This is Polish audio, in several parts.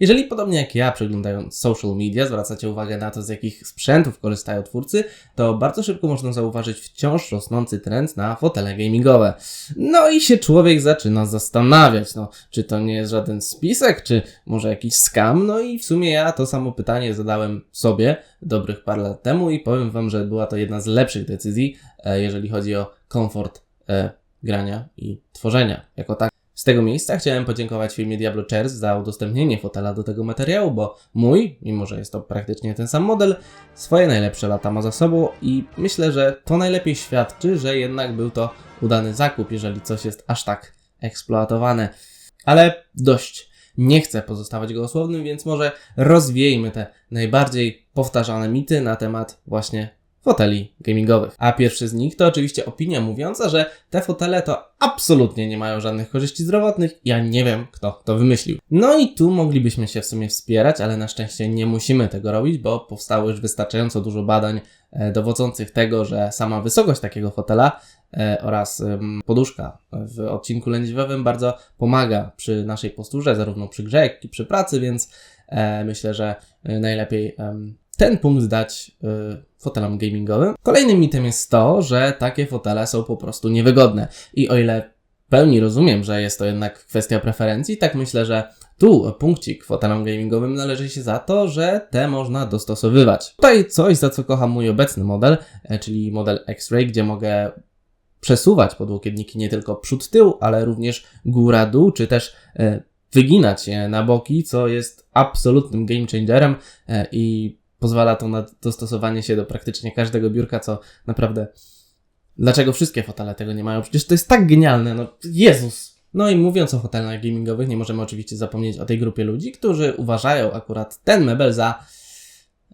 Jeżeli podobnie jak ja, przeglądając social media, zwracacie uwagę na to, z jakich sprzętów korzystają twórcy, to bardzo szybko można zauważyć wciąż rosnący trend na fotele gamingowe. No i się człowiek zaczyna zastanawiać, no, czy to nie jest żaden spisek, czy może jakiś scam. No i w sumie ja to samo pytanie zadałem sobie dobrych parę lat temu i powiem Wam, że była to jedna z lepszych decyzji, e, jeżeli chodzi o komfort e, grania i tworzenia jako tak. Z tego miejsca chciałem podziękować firmie Diablo Chairs za udostępnienie fotela do tego materiału, bo mój, mimo że jest to praktycznie ten sam model, swoje najlepsze lata ma za sobą i myślę, że to najlepiej świadczy, że jednak był to udany zakup, jeżeli coś jest aż tak eksploatowane. Ale dość. Nie chcę pozostawać gołosłownym, więc może rozwiejmy te najbardziej powtarzane mity na temat właśnie foteli gamingowych. A pierwszy z nich to oczywiście opinia mówiąca, że te fotele to absolutnie nie mają żadnych korzyści zdrowotnych. Ja nie wiem, kto to wymyślił. No i tu moglibyśmy się w sumie wspierać, ale na szczęście nie musimy tego robić, bo powstało już wystarczająco dużo badań e, dowodzących tego, że sama wysokość takiego fotela e, oraz poduszka w odcinku lędźwiowym bardzo pomaga przy naszej posturze, zarówno przy grze, jak i przy pracy, więc e, myślę, że najlepiej ten punkt dać y, fotelom gamingowym. Kolejnym mitem jest to, że takie fotele są po prostu niewygodne. I o ile w pełni rozumiem, że jest to jednak kwestia preferencji, tak myślę, że tu punkcik fotelom gamingowym należy się za to, że te można dostosowywać. Tutaj coś, za co kocham mój obecny model, e, czyli model X-Ray, gdzie mogę przesuwać podłokietniki nie tylko przód-tył, ale również góra-dół, czy też e, wyginać je na boki, co jest absolutnym game changerem e, i pozwala to na dostosowanie się do praktycznie każdego biurka, co naprawdę. Dlaczego wszystkie fotele tego nie mają? Przecież to jest tak genialne, no Jezus! No i mówiąc o fotelach gamingowych, nie możemy oczywiście zapomnieć o tej grupie ludzi, którzy uważają akurat ten mebel za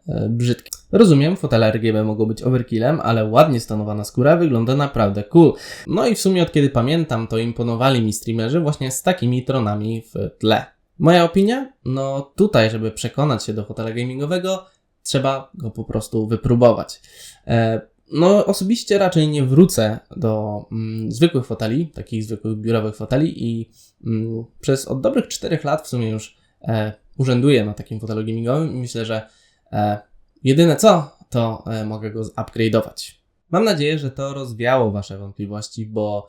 e, brzydki. Rozumiem, fotele RGB mogą być overkillem, ale ładnie stanowana skóra wygląda naprawdę cool. No i w sumie od kiedy pamiętam, to imponowali mi streamerzy właśnie z takimi tronami w tle. Moja opinia? No tutaj, żeby przekonać się do fotela gamingowego, trzeba go po prostu wypróbować. E, no, osobiście raczej nie wrócę do mm, zwykłych foteli, takich zwykłych biurowych foteli i mm, przez od dobrych 4 lat w sumie już e, urzęduję na takim fotelu gamingowym i myślę, że e, jedyne co, to e, mogę go upgrade'ować. Mam nadzieję, że to rozwiało Wasze wątpliwości, bo